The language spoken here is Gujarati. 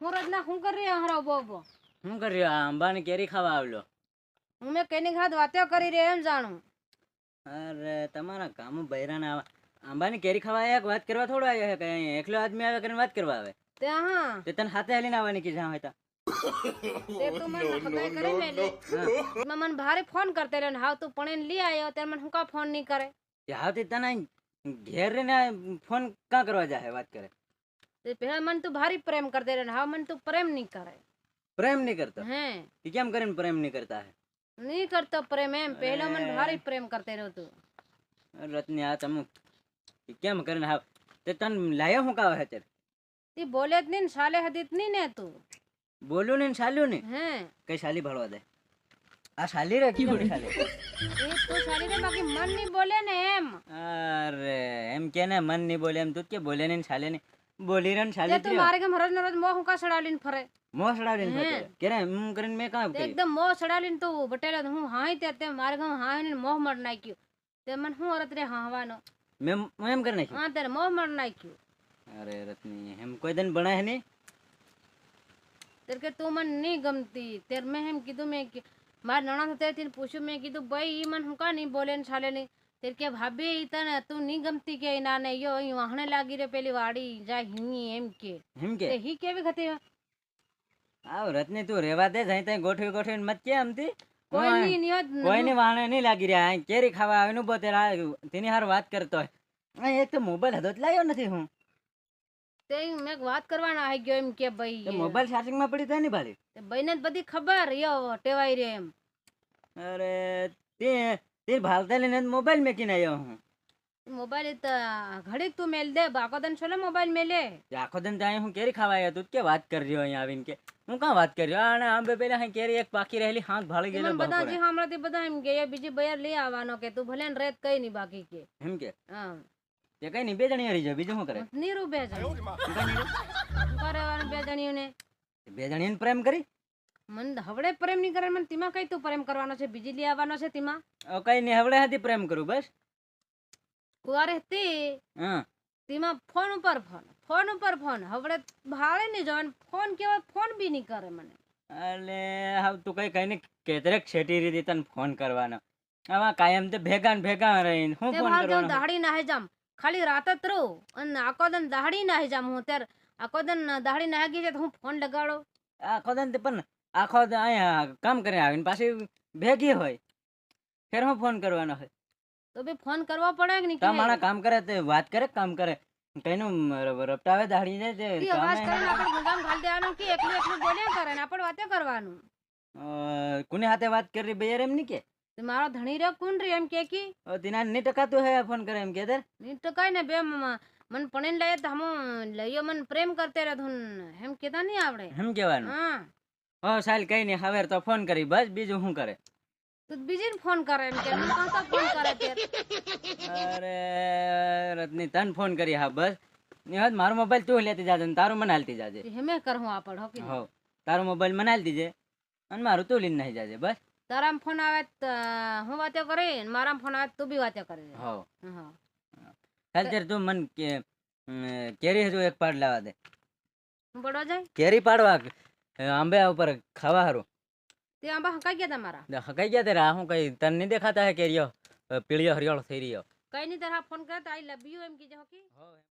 હું રજના હું કરી રહી હરો બોબો શું કર્યું આ અંબાની કેરી ખાવા આવ્યો હું મેં કેની ખાત વાતો કરી રહી એમ જાણું. અરે તમારા કામ બૈરાના આવા આંબાની કેરી ખાવા આયા કે વાત કરવા થોડો આવ્યો છે કઈ એકલો આદમી આવે કરીને વાત કરવા આવે? તે હા. તે તને હાથે હાલીને આવવાની કે જ્યાં હોય ત્યાં. તે તું મને ખબર કરે મેલી એમાં મને ભારે ફોન કરતે રહ્યો ને હાવ તું પણ લઈ આવ્યો ત્યારે મને હું કા ફોન નહીં કરે. તે આવતી તને ઘેર રહીને ફોન કાં કરવા જાય વાત કરે. તે પહેલા મને તું ભારી પ્રેમ કરતે રહ્યો ને હાવ મને તું પ્રેમ નહીં કરે પ્રેમ નહીં કરતો હે એ કેમ કરીને પ્રેમ નહીં કરતા હે નહીં કરતો પ્રેમ એમ પહેલો મને ભારી પ્રેમ કરતે રહ્યો તું રત્ની આ તમે ઈ કેમ કરીને હા તે તને લાયો હું કાવે અત્યારે તી બોલે જ નહીં ને સાલે હતી જ નહીં ને તું બોલ્યું ને ચાલ્યું ને હે કઈ શાલી ભળવા દે આ શાલી રે કેમ શાલી એ તું સાલી રે બાકી મન નહીં બોલે ને એમ અરે એમ કે ને મન નહીં બોલે એમ તું જ કે બોલે નહીં શાલે નહીં બોલી રે ને તે મારે કેમ રોજ ને રોજ મોં હું કા સડાલીન ફરે? મોં સડાલીન ફરે. કે રે હું કરીને મે કા એકદમ મોં સડાલીન તો બટેલા હું હાઈ તે તે મારે ગમ હાઈ ને મોહ મર નાખ્યું. તે મને હું અરત રે હાવાનો મે એમ કરી નાખ્યું. હા ત્યારે મોહ મર નાખ્યું. અરે રત્ની એમ કોઈ દન ભણાય ને તેર કે તું મને નહીં ગમતી. તેર મેં એમ કીધું મેં મારા નણંદ હતા તેને પૂછ્યું મેં કીધું ભાઈ ઈ મને હું કા નહીં બોલે ને છાલે નહીં? ત્યારે કે ભાભી તને તું ની ગમતી કે ના ને યો અહીં વાહણે લાગી રે પેલી વાડી જાય હિંગી એમ કે. એમ કે? હી કેવી ખતી? આવ રત્ની તું રેવા દે જઈ તઈ ગોઠવી ગોઠવીને મત કે આમથી. કોઈ નહીં કોઈ ની વાહણે ની લાગી રહ્યા અહીં કેરી ખાવા આવીને ઊભો તે રા- તેની હાર વાત કરતો હોય. એ તો મોબાઈલ હતો જ લાવ્યો નથી હું. તે મેં વાત કરવાના આવી ગયો એમ કે ભાઈ મોબાઈલ મોબાઈલ ચાર્જિંગમાં પડી થાય ને ભાલી? ભાઈને બધી ખબર યો ટેવાઈ રે એમ. અરે તે તે ભાલતા લઈને મોબાઈલ મેકીને આવ્યો હું. મોબાઈલ તો ઘડીક તું મેલ દે બાકો દન છોલે મોબાઈલ મેલે? આખો દન ત્યાં હું કેરી ખાવા તું કે વાત કરી રહ્યો અહીંયા આવીને કે હું કાં વાત કરી રહ્યો? અને બે પેલા અહીં કેરી એક પાકી રહેલી હાંક ભાળી ગયેલો બધા. જે હમણાંથી બધા એમ કે બીજી બયર લઈ આવવાનો કે તું ભલે ને રેત કઈ નહીં બાકી કે. એમ કે? હા. તે કઈ નહીં બે જણી હરી જાય બીજું શું કરે? નીરુ બે જણ કરેવાનું બે જણીઓને? બે જણીને પ્રેમ કરી? મને હવડે પ્રેમ નહીં કરે મને તેમાં કઈ તું પ્રેમ કરવાનો છે? બીજી લઈ આવવાનો છે તેમાં? કઈ નહીં હવડે હતી પ્રેમ કરું બસ. કુવારે તે તેમાં ફોન ઉપર ફોન ફોન ઉપર ફોન. હવડે ભાડે નહીં જવાનું ફોન કેવા ફોન બી નહીં કરે મને. એટલે હવે તું કઈ કઈ નહીં કેતરેક છેટી રીતે તને ફોન કરવાનો. આમાં કાયમ તે ભેગા ને ભેગા રહીને હું ફોન કરવાનો? દાડી નાહી જામ. ખાલી રાત જ રહું અને આખો દન દાડી નાહી જામ હું. ત્યારે આખો દન દાડી નાહે ગઈ છે તો હું ફોન લગાડો? આખો દન તે પણ આખો અહીંયા કામ કરીને આવીને પાછી ભેગી હોય. ફેર હું ફોન કરવાનો હોય. તો બી ફોન કરવો પડે કે નહીં? તા માણા કામ કરે તે વાત કરે કામ કરે? કઈનું રપટાવે દાડી જાય તે ઈ અવાજ કરીને આપણે ગુંગામ ઘાલ દેવાનો કે એકલું એકલું બોલ્યા કરે ને આપણે વાતે કરવાનું. અ, કોની હાથે વાત કરી બે એમ નહીં કે? તે મારો ધણી રહ્યો કોણ રહ્યો એમ કે કી? હવે તેના નહીં ટકાતું હે ફોન કરે એમ કે તે? નહીં તો કઈ ને બે મ- મન પણીને લઈએ તો હમ લઈયો મન પ્રેમ કરતે રહે ધૂન એમ કેતા નહીં આવડે? એમ કહેવાનું હા. હો સાહેલ કઈ નહીં હવે તો ફોન કરી બસ બીજું શું કરે? તું બીજી ફોન કરે એમ કે મને કાંતા ફોન કરે તે અરે રત્ની તને ફોન કરી હા બસ. નિહત મારો મોબાઈલ તું લેતી જાજે ને તારું મને હાલતી જાજે. હેમે કરું આપણ હોકી હો તારો મોબાઈલ મને હાલતી જે અને મારું તું લઈને નહીં જાજે બસ. તારામાં ફોન આવે તો હું વાતો કરી ને મારામાં ફોન આવે તું બી વાતો કરે. હો. હા. ચાલ ત્યારે તું મને કે કેરી હજુ એક પાડ લેવા દે. પડવા જાય? કેરી પાડવા આંબે ઉપર ખાવા હારું. તે આંબા હકાઈ ગયા તમારા? હકાઈ ગયા ત્યારે આ હું કઈ તને નહીં દેખાતા હે કેરીઓ પીળીઓ હરિયાળો થઈ રહ્યો. કઈ નહીં તારા ફોન કરે તો આઈ લવ યુ એમ હોકી હો